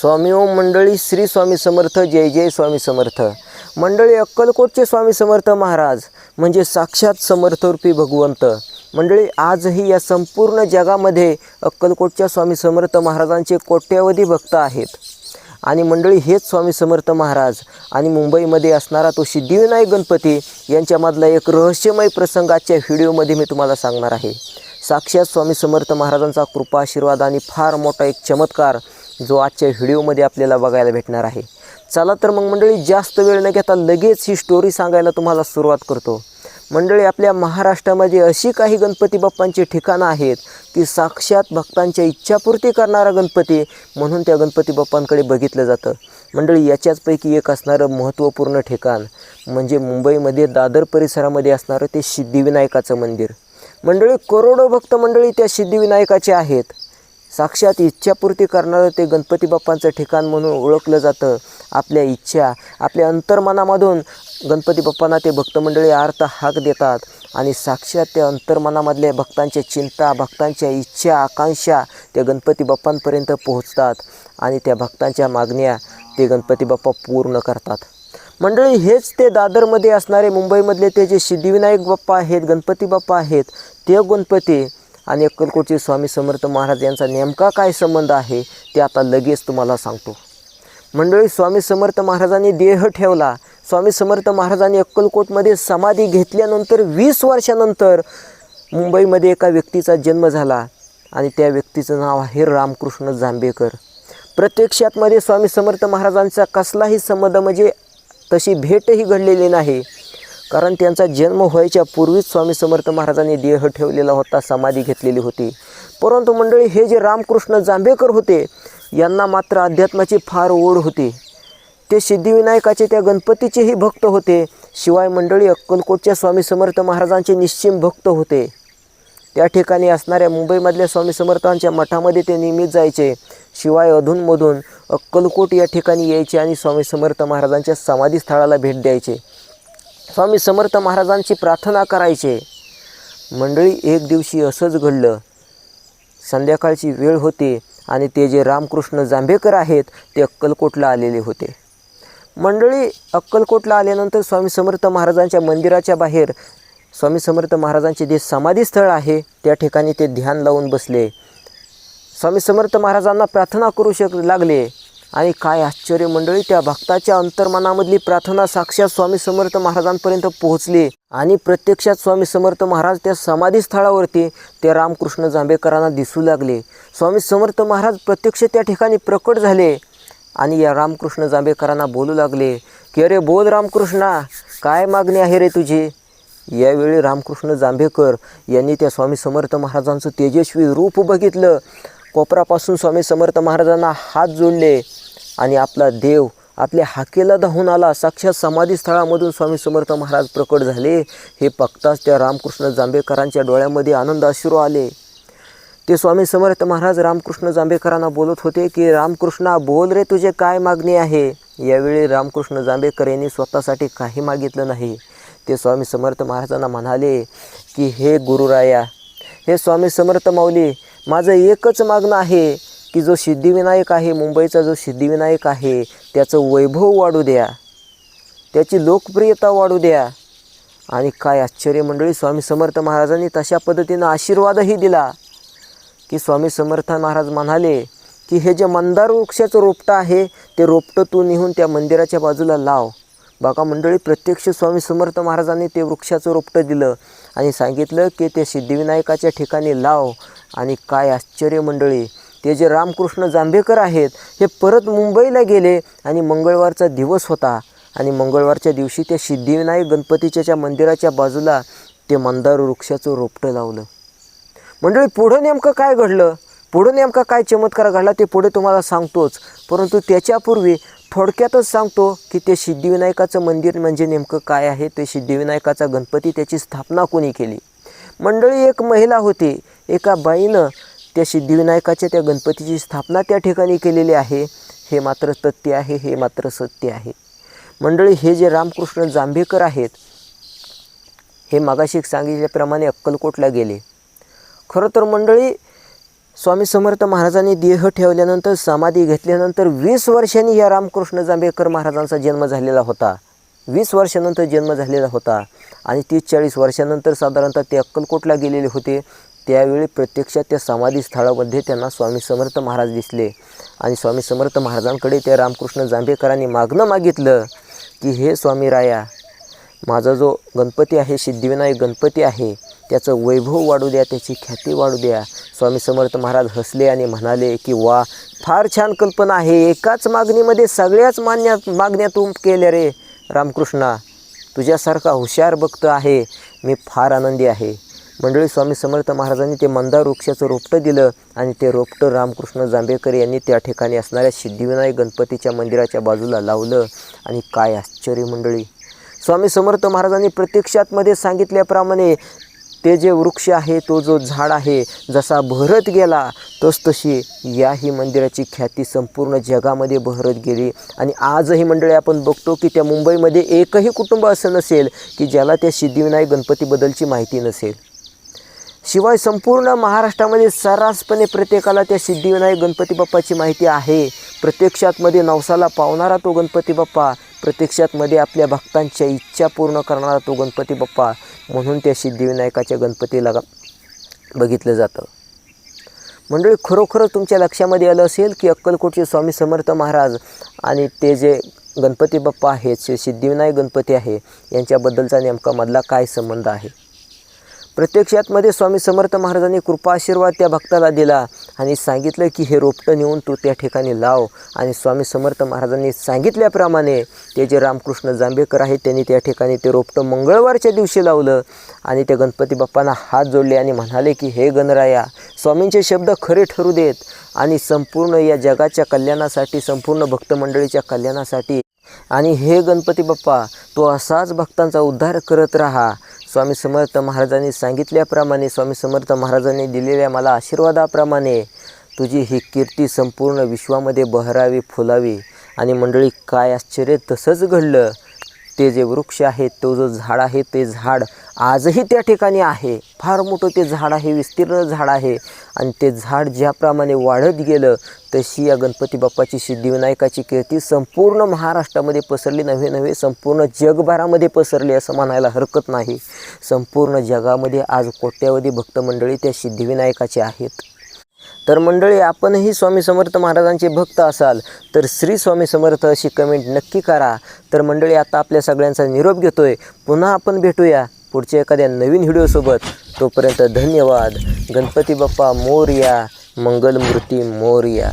स्वामी ओम मंडळी श्री स्वामी समर्थ जय जय स्वामी समर्थ. मंडळी अक्कलकोटचे स्वामी समर्थ महाराज म्हणजे साक्षात समर्थरूपी भगवंत. मंडळी आजही या संपूर्ण जगामध्ये अक्कलकोटच्या स्वामी समर्थ महाराजांचे कोट्यवधी भक्त आहेत. आणि मंडळी हेच स्वामी समर्थ महाराज आणि मुंबईमध्ये असणारा तो सिद्धिविनायक गणपती यांच्यामधला एक रहस्यमय प्रसंग आजच्या व्हिडिओमध्ये मी तुम्हाला सांगणार आहे. साक्षात स्वामी समर्थ महाराजांचा कृपा आशीर्वाद आणि फार मोठा एक चमत्कार जो आजच्या व्हिडिओमध्ये आपल्याला बघायला भेटणार आहे. चला तर मग मंडळी जास्त वेळ न घेता लगेच ही स्टोरी सांगायला तुम्हाला सुरुवात करतो. मंडळी आपल्या महाराष्ट्रामध्ये अशी काही गणपती बाप्पांची ठिकाणं आहेत की साक्षात भक्तांच्या इच्छापूर्ती करणारा गणपती म्हणून त्या गणपती बाप्पांकडे बघितलं जातं. मंडळी याच्याचपैकी एक असणारं महत्त्वपूर्ण ठिकाण म्हणजे मुंबईमध्ये दादर परिसरामध्ये असणारं ते सिद्धिविनायकाचं मंदिर. मंडळी करोडो भक्त मंडळी त्या सिद्धिविनायकाचे आहेत. साक्षात इच्छापूर्ती करणारं ते गणपती बाप्पांचं ठिकाण म्हणून ओळखलं जातं. आपल्या इच्छा आपल्या अंतर्मनामधून गणपती बाप्पांना ते भक्तमंडळी आर्त हाक देतात आणि साक्षात त्या अंतर्मनामधल्या भक्तांच्या चिंता भक्तांच्या इच्छा आकांक्षा त्या गणपती बाप्पांपर्यंत पोहोचतात आणि त्या भक्तांच्या मागण्या ते गणपती बाप्पा पूर्ण करतात. मंडळी हेच ते दादरमध्ये असणारे मुंबईमधले ते जे सिद्धिविनायक बाप्पा आहेत गणपती बाप्पा आहेत ते गणपती आणि अक्कलकोटचे स्वामी समर्थ महाराज यांचा नेमका काय संबंध आहे ते आता लगेच तुम्हाला सांगतो. मंडळी स्वामी समर्थ महाराजांनी देह ठेवला. स्वामी समर्थ महाराजांनी अक्कलकोटमध्ये समाधी घेतल्यानंतर वीस वर्षानंतर मुंबईमध्ये एका व्यक्तीचा जन्म झाला आणि त्या व्यक्तीचं नाव आहे रामकृष्ण जांभेकर. प्रत्यक्षात मध्ये स्वामी समर्थ महाराजांचा कसलाही संबंध म्हणजे तशी भेटही घडलेली नाही. कारण त्यांचा जन्म व्हायच्या पूर्वीच स्वामी समर्थ महाराजांनी देह ठेवलेला होता समाधी घेतलेली होती. परंतु मंडळी हे जे रामकृष्ण जांभेकर होते यांना मात्र अध्यात्माची फार ओढ होती. ते सिद्धिविनायकाचे त्या गणपतीचेही भक्त होते. शिवाय मंडळी अक्कलकोटच्या स्वामी समर्थ महाराजांचे निश्चिम भक्त होते. त्या ठिकाणी असणाऱ्या मुंबईमधल्या स्वामी समर्थांच्या मठामध्ये ते नियमित जायचे. शिवाय अधूनमधून अक्कलकोट या ठिकाणी यायचे आणि स्वामी समर्थ महाराजांच्या समाधीस्थळाला भेट द्यायचे. स्वामी समर्थ महाराजांची प्रार्थना करायचे. मंडळी एक दिवशी असंच घडलं. संध्याकाळची वेळ होती आणि ते जे रामकृष्ण जांभेकर आहेत ते अक्कलकोटला आलेले होते. मंडळी अक्कलकोटला आल्यानंतर स्वामी समर्थ महाराजांच्या मंदिराच्या बाहेर स्वामी समर्थ महाराजांचे जे समाधीस्थळ आहे त्या ठिकाणी ते ध्यान लावून बसले. स्वामी समर्थ महाराजांना प्रार्थना करू शक लागले. आणि काय आश्चर्य मंडळी त्या भक्ताच्या अंतर्मनामधली प्रार्थना साक्षात स्वामी समर्थ महाराजांपर्यंत पोहोचली. आणि प्रत्यक्षात स्वामी समर्थ महाराज त्या समाधीस्थळावरती ते रामकृष्ण जांभेकरांना दिसू लागले. स्वामी समर्थ महाराज प्रत्यक्ष त्या ठिकाणी प्रकट झाले आणि या रामकृष्ण जांभेकरांना बोलू लागले की अरे बोल रामकृष्णा काय मागणी आहे रे तुझी? यावेळी रामकृष्ण जांभेकर यांनी त्या स्वामी समर्थ महाराजांचं तेजस्वी रूप बघितलं. कोपरापासून स्वामी समर्थ महाराजांना हात जोडले. आणि आपला देव आपल्या हाकेला धावून आला. साक्षात समाधीस्थळामधून स्वामी समर्थ महाराज प्रकट झाले. हे पक्ताच त्या रामकृष्ण जांभेकरांच्या डोळ्यामध्ये आनंद अश्रू आले. ते स्वामी समर्थ महाराज रामकृष्ण जांभेकरांना बोलत होते की रामकृष्णा बोल रे तुझे काय मागणी आहे? यावेळी रामकृष्ण जांभेकर यांनी स्वतःसाठी काही मागितलं नाही. ते स्वामी समर्थ महाराजांना म्हणाले की हे गुरुराया हे स्वामी समर्थ माऊली माझं एकच मागणं आहे. की जो सिद्धिविनायक आहे मुंबईचा जो सिद्धिविनायक आहे त्याचं वैभव वाढू द्या. त्याची लोकप्रियता वाढू द्या. आणि काय आश्चर्य मंडळी स्वामी समर्थ महाराजांनी तशा पद्धतीनं आशीर्वादही दिला. की स्वामी समर्थ महाराज म्हणाले की हे जे मंदार वृक्षाचं रोपटं आहे ते रोपटं तू नेऊन त्या मंदिराच्या बाजूला लाव. बाका मंडळी प्रत्यक्ष स्वामी समर्थ महाराजांनी ते वृक्षाचं रोपटं दिलं आणि सांगितलं की ते सिद्धिविनायकाच्या ठिकाणी लाव. आणि काय आश्चर्य मंडळी ते जे रामकृष्ण जांभेकर आहेत हे परत मुंबईला गेले आणि मंगळवारचा दिवस होता. आणि मंगळवारच्या दिवशी त्या सिद्धिविनायक गणपतीच्या मंदिराच्या बाजूला ते मंदार वृक्षाचं रोपटं लावलं. मंडळी पुढं नेमकं काय घडलं? पुढं नेमका काय चमत्कार घडला ते पुढे तुम्हाला सांगतोच. परंतु त्याच्यापूर्वी थोडक्यातच सांगतो की ते सिद्धिविनायकाचं मंदिर म्हणजे नेमकं काय आहे? ते सिद्धिविनायकाचा गणपती त्याची स्थापना कोणी केली? मंडळी एक महिला होती. एका बाईनं त्या सिद्धिविनायकाच्या त्या गणपतीची स्थापना त्या ठिकाणी केलेली आहे. हे मात्र तथ्य आहे हे मात्र सत्य आहे. मंडळी हे जे रामकृष्ण जांभेकर आहेत हे मागाशी सांगितल्याप्रमाणे अक्कलकोटला गेले. खरं तर मंडळी स्वामी समर्थ महाराजांनी देह ठेवल्यानंतर समाधी घेतल्यानंतर वीस वर्षांनी या रामकृष्ण जांभेकर महाराजांचा जन्म झालेला होता. वीस वर्षानंतर जन्म झालेला होता. आणि तीस चाळीस वर्षानंतर साधारणतः ते अक्कलकोटला गेलेले होते. त्यावेळी प्रत्यक्षात त्या समाधी स्थळामध्ये त्यांना स्वामी समर्थ महाराज दिसले. आणि स्वामी समर्थ महाराजांकडे त्या रामकृष्ण जांभेकरांनी मागणं मागितलं की हे स्वामी राया माझा जो गणपती आहे सिद्धिविनायक गणपती आहे त्याचं वैभव वाढू द्या त्याची ख्याती वाढू द्या. स्वामी समर्थ महाराज हसले आणि म्हणाले की वा फार छान कल्पना आहे. एकाच मागणीमध्ये सगळ्याच मान्या मागण्या तू केल्या रे रामकृष्णा. तुझ्यासारखा हुशार भक्त आहे. मी फार आनंदी आहे. मंडळी स्वामी समर्थ महाराजांनी ते मंदार वृक्षाचं रोपटं दिलं आणि ते रोपटं रामकृष्ण जांभेकर यांनी त्या ठिकाणी असणाऱ्या सिद्धिविनायक गणपतीच्या मंदिराच्या बाजूला लावलं. आणि काय आश्चर्य मंडळी! स्वामी समर्थ महाराजांनी प्रत्यक्षातमध्ये सांगितल्याप्रमाणे ते जे वृक्ष आहे तो जो झाड आहे जसा बहरत गेला तस तशी याही मंदिराची ख्याती संपूर्ण जगामध्ये बहरत गेली. आणि आजही मंडळी आपण बघतो की त्या मुंबईमध्ये एकही कुटुंब असं नसेल की ज्याला त्या सिद्धिविनायक गणपतीबद्दलची माहिती नसेल. शिवाय संपूर्ण महाराष्ट्रामध्ये सर्रासपणे प्रत्येकाला त्या सिद्धिविनायक गणपती बाप्पाची माहिती आहे. प्रत्यक्षातमध्ये नवसाला पावणारा तो गणपती बाप्पा प्रत्यक्षातमध्ये आपल्या भक्तांच्या इच्छा पूर्ण करणारा तो गणपती बाप्पा म्हणून त्या सिद्धिविनायकाच्या गणपतीला बघितलं जातं. मंडळी खरोखर तुमच्या लक्षामध्ये आलं असेल की अक्कलकोटचे स्वामी समर्थ महाराज आणि ते जे गणपती बाप्पा आहेत सिद्धिविनायक गणपती आहे यांच्याबद्दलचा नेमका मधला काय संबंध आहे? प्रत्यक्षातमध्ये स्वामी समर्थ महाराजांनी कृपा आशीर्वाद त्या भक्ताला दिला आणि सांगितलं की हे रोपटं नेऊन तू त्या ठिकाणी लाव. आणि स्वामी समर्थ महाराजांनी सांगितल्याप्रमाणे ते जे रामकृष्ण जांभेकर आहेत त्यांनी त्या ठिकाणी ते रोपटं मंगळवारच्या दिवशी लावलं आणि त्या गणपती बाप्पांना हात जोडले आणि म्हणाले की हे गणराया स्वामींचे शब्द खरे ठरू देत आणि संपूर्ण या जगाच्या कल्याणासाठी संपूर्ण भक्तमंडळीच्या कल्याणासाठी. आणि हे गणपती बाप्पा तो असाच भक्तांचा उद्धार करत राहा. स्वामी समर्थ महाराजांनी सांगितल्याप्रमाणे स्वामी समर्थ महाराजांनी दिलेल्या मला आशीर्वादाप्रमाणे तुझी ही कीर्ती संपूर्ण विश्वामध्ये बहरावी फुलावी आणि मंडळी काय आश्चर्य तसंच घडलं. ते जे वृक्ष आहे तो जो झाड आहे ते झाड आजही त्या ठिकाणी आहे. फार मोठं ते झाड आहे विस्तीर्ण झाड आहे. आणि ते झाड ज्याप्रमाणे वाढत गेलं तशी या गणपती बाप्पाची सिद्धिविनायकाची कीर्ती संपूर्ण महाराष्ट्रामध्ये पसरली नव्हे नव्हे संपूर्ण जगभरामध्ये पसरली असं म्हणायला हरकत नाही. संपूर्ण जगामध्ये आज कोट्यावधी भक्तमंडळी त्या सिद्धिविनायकाचे आहेत. तर मंडळी आपणही स्वामी समर्थ महाराजांचे भक्त असाल तर श्री स्वामी समर्थ अशी कमेंट नक्की करा. तर मंडळी आता आपल्या सगळ्यांचा निरोप घेतोय. पुन्हा आपण भेटूया. पुढच्या एखाद्या नवीन व्हिडिओसोबत तोपर्यंत धन्यवाद. गणपती बाप्पा मोरया मंगलमूर्ती मोरया.